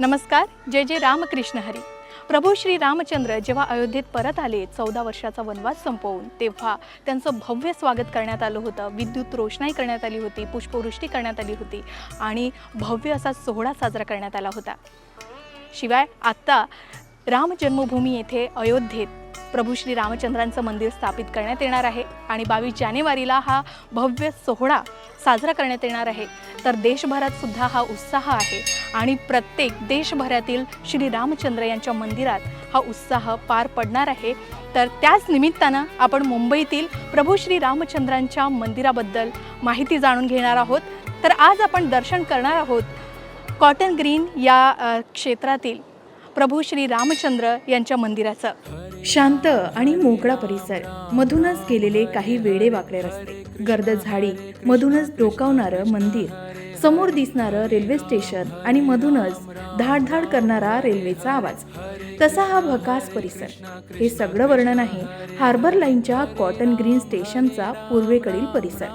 नमस्कार जय जय रामकृष्ण हरी. प्रभू श्री रामचंद्र जेव्हा अयोध्येत परत आले चौदा वर्षाचा वनवास संपवून तेव्हा त्यांचं भव्य स्वागत करण्यात आलं होतं. विद्युत रोषणाई करण्यात आली होती पुष्पवृष्टी करण्यात आली होती आणि भव्य असा सोहळा साजरा करण्यात आला होता. शिवाय आत्ता राम जन्मभूमी येथे अयोध्येत प्रभू श्री रामचंद्रांचं मंदिर स्थापित करण्यात येणार आहे आणि बावीस जानेवारीला हा भव्य सोहळा साजरा करण्यात येणार आहे. तर देशभरात सुद्धा हा उत्साह आहे आणि प्रत्येक देशभरातील श्री रामचंद्र यांच्या मंदिरात हा उत्साह पार पडणार आहे. तर त्याच निमित्तानं आपण मुंबईतील प्रभू श्री रामचंद्रांच्या मंदिराबद्दल माहिती जाणून घेणार आहोत. तर आज आपण दर्शन करणार आहोत कॉटन ग्रीन या क्षेत्रातील प्रभू श्री रामचंद्र यांच्या मंदिराचं. शांत आणि मोकळा परिसर मधूनच गेलेले काही वेडे वाकडे रस्ते गर्द झाडी मधूनच डोकावणारं मंदिर समोर दिसणारं रेल्वे स्टेशन आणि मधूनच धाडधाड करणारा रेल्वेचा आवाज. तसा हा भकास परिसर. हे सगळं वर्णन आहे हार्बर लाईनच्या कॉटन ग्रीन स्टेशनचा पूर्वेकडील परिसर.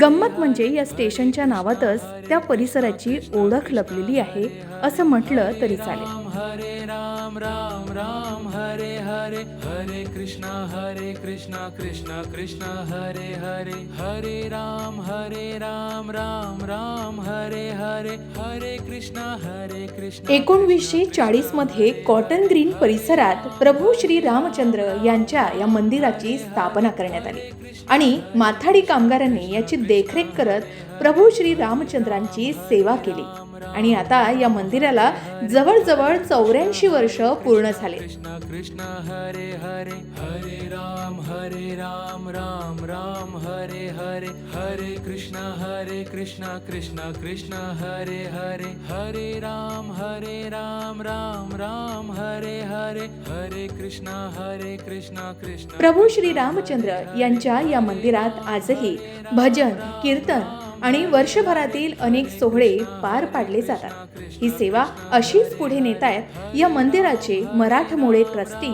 गंमत म्हणजे या स्टेशनच्या नावातच त्या परिसराची ओळख लपलेली आहे असं म्हटलं तरी चालेल. हरे राम राम राम हरे हरे हरे कृष्णा हरे कृष्णा कृष्णा कृष्णा हरे हरे हरे राम हरे राम राम राम हरे हरे हरे कृष्णा हरे कृष्णा एकोणवीसशे चाळीसमध्ये कॉटन ग्रीन परिसरात प्रभू श्री रामचंद्र यांच्या या मंदिराची स्थापना करण्यात आली. आणि माथाडी कामगारांनी याची देखरेख करत प्रभू श्री रामचंद्रांची सेवा केली. आणि आता या मंदिराला जवळजवळ चौऱ्याऐंशी वर्ष पूर्ण झाले. कृष्णा कृष्णा हरे हरे हरे राम हरे राम राम राम हरे हरे हरे कृष्णा हरे कृष्णा कृष्णा कृष्णा हरे हरे हरे राम हरे राम राम राम हरे हरे हरे कृष्णा हरे कृष्णा कृष्णा। प्रभू श्री रामचंद्र यांच्या या मंदिरात आजही भजन कीर्तन आणि वर्षभरातील अनेक सोहळे पार पाडले जातात. ही सेवा अशीच पुढे नेतायत या मंदिराचे मराठमोळे ट्रस्टी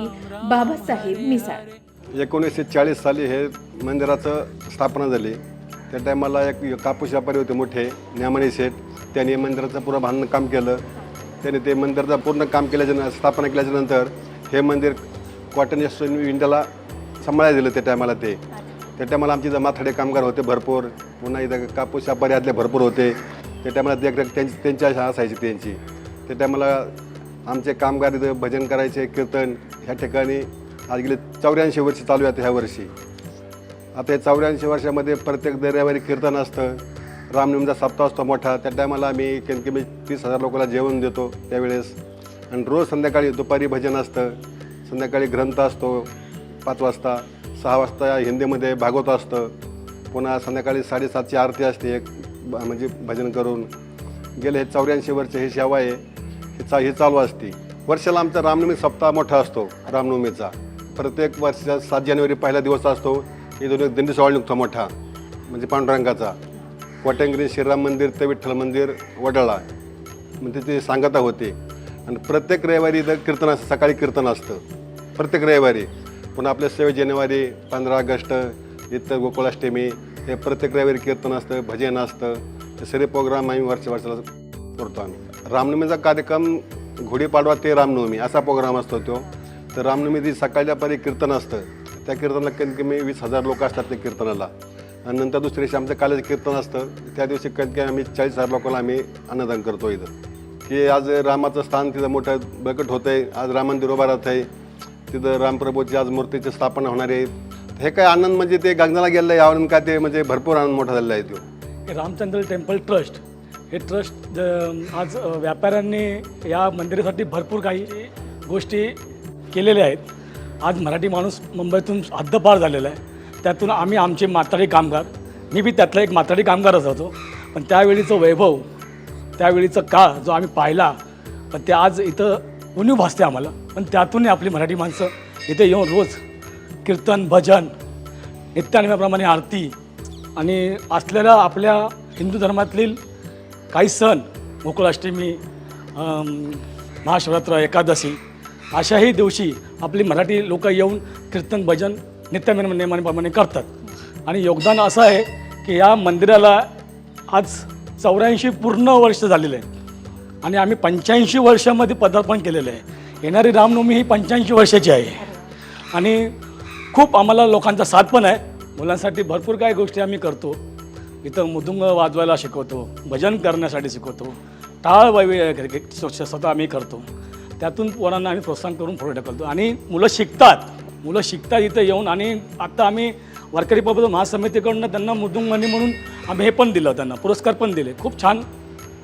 बाबासाहेब मिसाळ. एकोणीसशे चाळीस साली हे मंदिराचं स्थापना झाली. त्या टायमाला एक कापूस व्यापारी होते मोठे न्यामणी शेठ. त्यांनी मंदिराचं पूर्ण बांधणं काम केलं. त्यांनी ते मंदिराचं पूर्ण काम केल्याच्या स्थापना केल्याच्यानंतर हे मंदिर कॉटन इंडियाला सांभाळायला दिलं त्या टायमाला ते. त्या टायमाला आमचे माथाडे कामगार होते भरपूर. पुन्हा इथं कापूस व्यापारी भरपूर होते. त्या टायमाला देखरेख त्यांची त्यांच्या असायची त्यांची. त्या टायमाला आमचे कामगार इथं भजन करायचे कीर्तन ह्या ठिकाणी. आज गेले चौऱ्याऐंशी वर्ष चालू आहेत ह्या वर्षी. आता या चौऱ्याऐंशी वर्षामध्ये प्रत्येक दर्यावारी कीर्तन असतं. रामनिमचा सप्ताह असतो मोठा. त्या टायमाला आम्ही कमी कमी तीस हजार लोकांना जेवण देतो त्यावेळेस. आणि रोज संध्याकाळी दुपारी भजन असतं. संध्याकाळी ग्रंथ असतो पाच वाजता. सहा वाजता हिंदीमध्ये भागवत असतं. पुन्हा संध्याकाळी साडेसातची आरती असते एक ब- म्हणजे भजन करून. गेले हे चौऱ्याऐंशी वर्ष ही सेवा आहे. हे चा ही चालू असते. वर्षाला आमचा रामनवमी सप्ताह मोठा असतो रामनवमीचा. प्रत्येक वर्षाचा सात जानेवारी पहिला दिवस असतो. हे एक दिंडी सोहळा निघतो मोठा म्हणजे पांडुरंगाचा. वटंगिरी श्रीराम मंदिर ते विठ्ठल मंदिर वडाळा. म्हणजे ते सांगता होते. आणि प्रत्येक रविवारी इथं कीर्तन असतं सकाळी कीर्तन असतं. प्रत्येक रविवारी. पुन्हा आपल्या सव्वीस जानेवारी पंधरा ऑगस्ट इतर गोकुळाष्टमी हे प्रत्येक रविवारी कीर्तन असतं भजन असतं. हे सगळे प्रोग्राम आम्ही वर्ष वर्षाला करतो आम्ही. रामनवमीचा कार्यक्रम गुढीपाडवा ते रामनवमी असा प्रोग्राम असतो तो. तर रामनवमी ती सकाळच्या परी कीर्तन असतं. त्या कीर्तनाला कमीत कमी वीस हजार लोक असतात त्या कीर्तनाला. आणि नंतर दुसऱ्या दिवशी आमचं कालेज कीर्तन असतं. त्या दिवशी कमीत कमी आम्ही चाळीस हजार लोकांना आम्ही अन्नदान करतो इथं. की आज रामाचं स्थान तिथं मोठं बकट होतं आहे आज राम मंदिर उभा राहत आहे तिथं रामप्रभूची आज मूर्तीची स्थापना होणार आहे. हे काय आनंद म्हणजे ते गगनाला गेलेलं आहे यावरून काय ते म्हणजे भरपूर आनंद मोठा झालेला आहे तो. रामचंद्र टेम्पल ट्रस्ट हे ट्रस्ट ज- आज अ, व्यापाऱ्यांनी या मंदिरासाठी भरपूर काही गोष्टी केलेल्या आहेत. आज मराठी माणूस मुंबईतून हद्दपार झालेला आहे. त्यातून आम्ही आमचे माथाडी कामगार मी बी त्यातला एक माथाडी कामगारच होतो पण त्यावेळीचं वैभव त्यावेळीचा काळ जो आम्ही पाहिला पण ते आज इथं उणीव भासते आम्हाला. पण त्यातूनही आपली मराठी माणसं इथे येऊन रोज कीर्तन भजन नित्यानेमाप्रमाणे आरती आणि असलेल्या आपल्या हिंदू धर्मातील काही सण गोकुळाष्टमी महाशिवरात्र एकादशी अशाही दिवशी आपली मराठी लोक येऊन कीर्तन भजन नित्यनेम नियमाप्रमाणे करतात. आणि योगदान असं आहे की या मंदिराला आज चौऱ्याऐंशी पूर्ण वर्ष झालेलं आहे. आणि आम्ही पंच्याऐंशी वर्षामध्ये पदार्पण केलेलं आहे. येणारी रामनवमी ही पंच्याऐंशी वर्षाची आहे. आणि खूप आम्हाला लोकांचा साथ पण आहे. मुलांसाठी भरपूर काही गोष्टी आम्ही करतो. इथं मुदुंग वाजवायला शिकवतो भजन करण्यासाठी शिकवतो टाळ वै स्वतः आम्ही करतो. त्यातून पोरांना आम्ही प्रोत्साहन करून पुढे ढकलतो. आणि मुलं शिकतात. मुलं शिकतात इथं येऊन आणि आत्ता आम्ही वारकरी बाबत महासमितीकडून त्यांना मृदुंगमणी म्हणून आम्ही हे पण दिलं त्यांना पुरस्कार पण दिले. खूप छान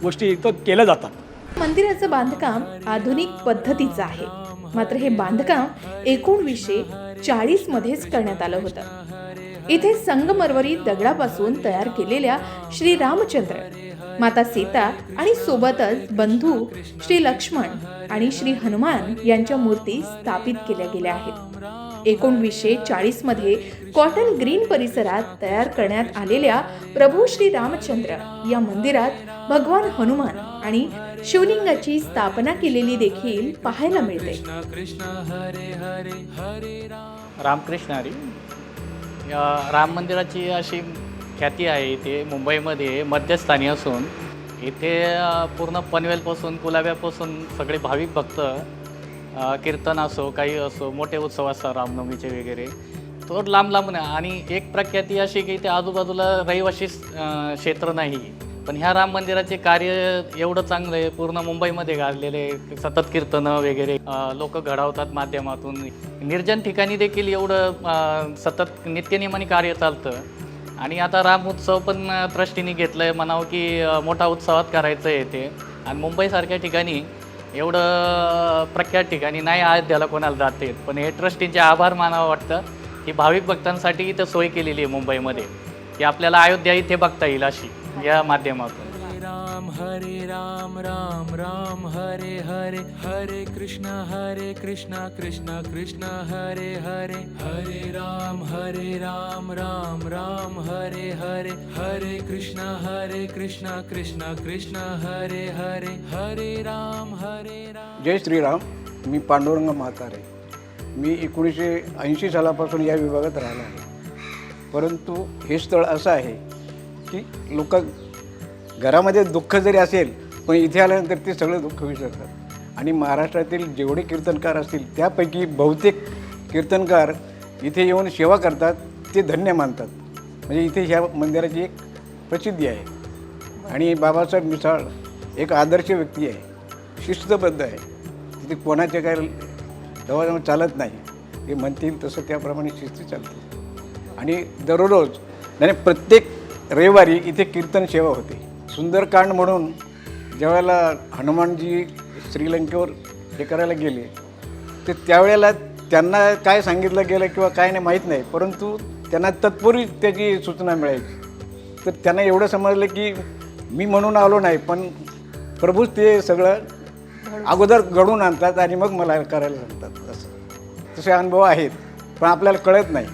गोष्टी इथं केल्या जातात. मंदिराचं बांधकाम आधुनिक पद्धतीचं आहे. मात्र हे बांधकाम एकोणवीसशे चाळीस मध्येच करण्यात आलं होतं. इथे संगमरवरी दगडापासून तयार केलेल्या श्री रामचंद्र माता सीता आणि सोबतच बंधू श्री लक्ष्मण आणि श्री हनुमान यांच्या मूर्ती स्थापित केल्या गेल्या आहेत. एकोणवीसशे चाळीसमध्ये कॉटन ग्रीन परिसरात तयार करण्यात आलेल्या प्रभू श्री रामचंद्र या मंदिरात भगवान हनुमान आणि शिवलिंगाची स्थापना केलेली देखील पाहायला मिळते. कृष्ण हरे हरे हरे राम रामकृष्ण हरी. या राम मंदिराची अशी ख्याती आहे इथे मुंबईमध्ये मध्यस्थानी असून इथे पूर्ण पनवेलपासून कुलाब्यापासून सगळे भाविक भक्त कीर्तन असो काही असो मोठे उत्सव असतात रामनवमीचे वगैरे. तो लांब लांबून आणि एक प्रख्याती अशी की इथे आजूबाजूला रहिवासी क्षेत्र नाही. पण ह्या राम मंदिराचे कार्य एवढं चांगलं आहे. पूर्ण मुंबईमध्ये गाजलेले सतत कीर्तनं वगैरे लोक घडवतात माध्यमातून. निर्जन ठिकाणी देखील एवढं सतत नित्यनियमाने कार्य चालतं. आणि आता राम उत्सव पण ट्रस्टीने घेतलं आहे म्हणावं की मोठा उत्सवात करायचं आहे ते. आणि मुंबईसारख्या ठिकाणी एवढं प्रख्यात ठिकाणी नाही अयोध्याला कोणाला जाते पण हे ट्रस्टींचे आभार मानावं वाटतं की भाविक भक्तांसाठी इथं सोय केलेली आहे मुंबईमध्ये. की आपल्याला अयोध्या इथे बघता येईल अशी. या माध्यमातून. हरे राम हरे राम राम राम हरे हरे हरे कृष्ण हरे कृष्ण कृष्ण कृष्ण हरे हरे हरे राम हरे राम राम राम हरे हरे हरे कृष्ण हरे कृष्ण कृष्ण कृष्ण हरे हरे हरे राम हरे राम। जय श्रीराम मी पांडुरंग म्हातारे. मी एकोणीसशे ऐंशी सालापासून या विभागात राहिलो आहे. परंतु हे स्थळ असं आहे की लोक घरामध्ये दुःख जरी असेल पण इथे आल्यानंतर ते सगळं दुःख विसरतात. आणि महाराष्ट्रातील जेवढे कीर्तनकार असतील त्यापैकी बहुतेक कीर्तनकार इथे येऊन सेवा करतात ते धन्य मानतात. म्हणजे इथे ह्या मंदिराची एक प्रसिद्धी आहे. आणि बाबासाहेब मिसाळ एक आदर्श व्यक्ती आहे. शिस्तबद्ध आहे. तिथे कोणाचे काय दवाजवळ चालत नाही. ते म्हणतील तसं त्याप्रमाणे शिस्त चालते. आणि दररोज नाही प्रत्येक रविवारी इथे कीर्तन सेवा होते. सुंदरकांड म्हणून ज्यावेळेला हनुमानजी श्रीलंकेवर हे करायला गेले तर त्यावेळेला त्यांना काय सांगितलं गेलं किंवा काय नाही माहीत नाही परंतु त्यांना तत्पूर्वी त्याची सूचना मिळायची तर त्यांना एवढं समजलं की मी म्हणून आलो नाही पण प्रभूच ते सगळं अगोदर घडून आणतात आणि मग मला करायला सांगतात असं. तसे अनुभव आहेत पण आपल्याला कळत नाही.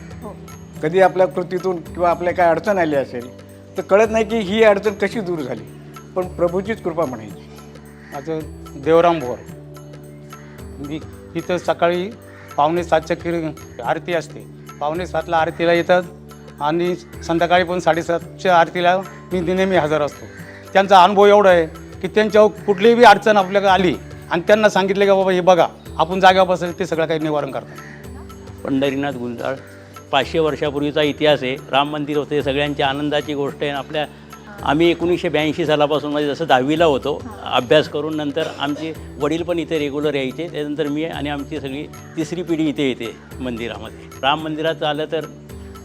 कधी आपल्या कृतीतून किंवा आपल्या काय अडचण आली असेल तर कळत नाही की ही अडचण कशी दूर झाली. पण प्रभूचीच कृपा म्हणायची. माझं देवराम भोर. मी इथं सकाळी पावणे सातच्या किर आरती असते. पावणे सातला आरतीला येतात आणि संध्याकाळी पण साडेसातच्या आरतीला मी नेहमी हजर असतो. त्यांचा अनुभव एवढा आहे की त्यांच्यावर कुठलीही बी अडचण आपल्याकडे आली आणि त्यांना सांगितले का बाबा हे बघा आपण जाग्यावर बसेल ते सगळं काही निवारण करतात. पंढरीनाथ गुंजाळ. पाचशे वर्षापूर्वीचा इतिहास आहे. राम मंदिर होते सगळ्यांच्या आनंदाची गोष्ट आहे. आपल्या आम्ही एकोणीसशे ब्याऐंशी सालापासून म्हणजे जसं दहावीला होतो अभ्यास करून नंतर आमचे वडील पण इथे रेग्युलर यायचे. त्यानंतर मी आणि आमची सगळी तिसरी पिढी इथे येते मंदिरामध्ये. राम मंदिरात आलं तर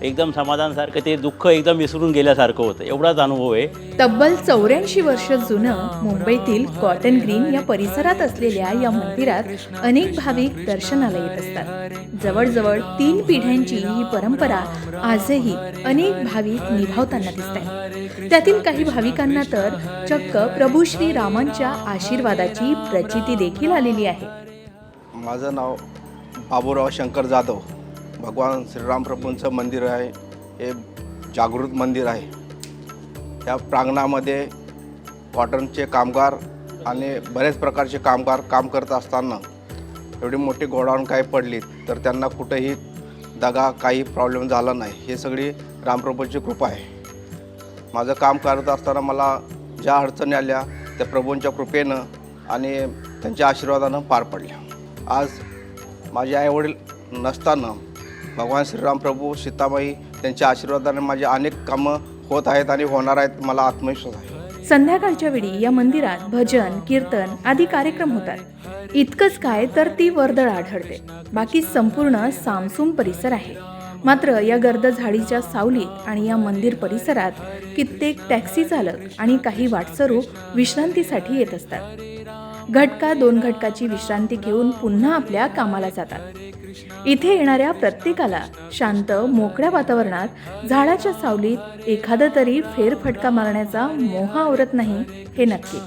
एकदम समाधानसारखं ते दुःख एकदम विसरून गेल्यासारखं होतं. एवढाच अनुभव आहे. तब्बल चौऱ्याऐंशी वर्ष जुनं मुंबईतील कॉटन ग्रीन या परिसरात असलेल्या या मंदिरात अनेक भाविक दर्शनाला येत असतात. जवळजवळ तीन पिढ्यांची ही परंपरा आजही अनेक भाविक निभावताना दिसत आहेत त्यातील काही भाविकांना तर चक्क प्रभू श्री रामांच्या आशीर्वादाची प्रचिती देखील आलेली आहे. माझं नाव बाबूराव शंकर जाधव. भगवान श्रीरामप्रभूंचं मंदिर आहे हे जागृत मंदिर आहे. त्या प्रांगणामध्ये कॉटनचे कामगार आणि बरेच प्रकारचे कामगार काम करत असताना एवढी मोठी गोडाऊन काही पडली तर त्यांना कुठेही दगा काही प्रॉब्लेम झाला नाही. हे सगळी रामप्रभूंची कृपा आहे. माझं काम करत असताना मला ज्या अडचणी आल्या त्या प्रभूंच्या कृपेनं आणि त्यांच्या आशीर्वादानं पार पडल्या. आज माझे आईवडील नसताना भगवान श्रीराम प्रभू सीताबाई त्यांच्या आशीर्वादाने माझे अनेक कामं होत आहेत आणि होणार आहेत मला आत्मविश्वास आहे. संध्याकाळच्या वेळी या मंदिरात भजन कीर्तन आदी कार्यक्रम होतात. इतकंच काय तर ती वर्दळ आढळते. बाकी संपूर्ण सामसूम परिसर आहे. मात्र या गर्द झाडीच्या सावलीत आणि या मंदिर परिसरात कित्येक टॅक्सी चालक आणि काही वाटसरू विश्रांतीसाठी येत असतात. घटका दोन घटकाची विश्रांती घेऊन पुन्हा आपल्या कामाला जातात. इथे येणाऱ्या प्रत्येकाला शांत मोकळ्या वातावरणात झाडाच्या सावलीत एखादा तरी फेरफटका मारण्याचा मोह आवरत नाही हे नक्की.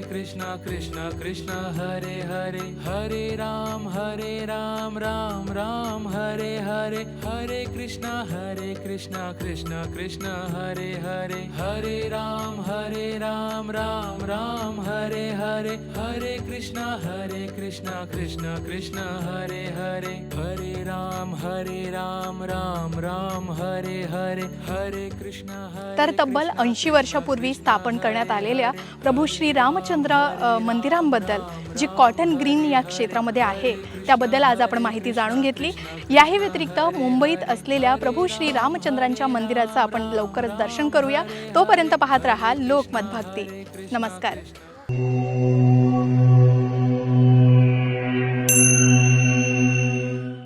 कृष्णा कृष्णा कृष्णा हरे हरे हरे राम हरे राम राम राम हरे हरे हरे कृष्णा हरे कृष्णा कृष्णा कृष्णा हरे हरे हरे राम हरे राम राम राम हरे हरे हरे कृष्णा हरे कृष्णा कृष्णा कृष्णा हरे हरे हरे राम हरे राम राम राम हरे हरे हरे कृष्णा हरे तर तब्बल ऐंशी वर्षापूर्वी स्थापन करण्यात आलेल्या प्रभू श्री रामचंद्र मंदिरांबद्दल जी कॉटन ग्रीन या क्षेत्रामध्ये आहे त्याबद्दल आज आपण माहिती जाणून घेतली. याही व्यतिरिक्त मुंबईत असलेल्या प्रभू श्री रामचंद्रांच्या मंदिराचं आपण लवकरच दर्शन करूया. तोपर्यंत पाहत राहा लोकमत भक्ती नमस्कार.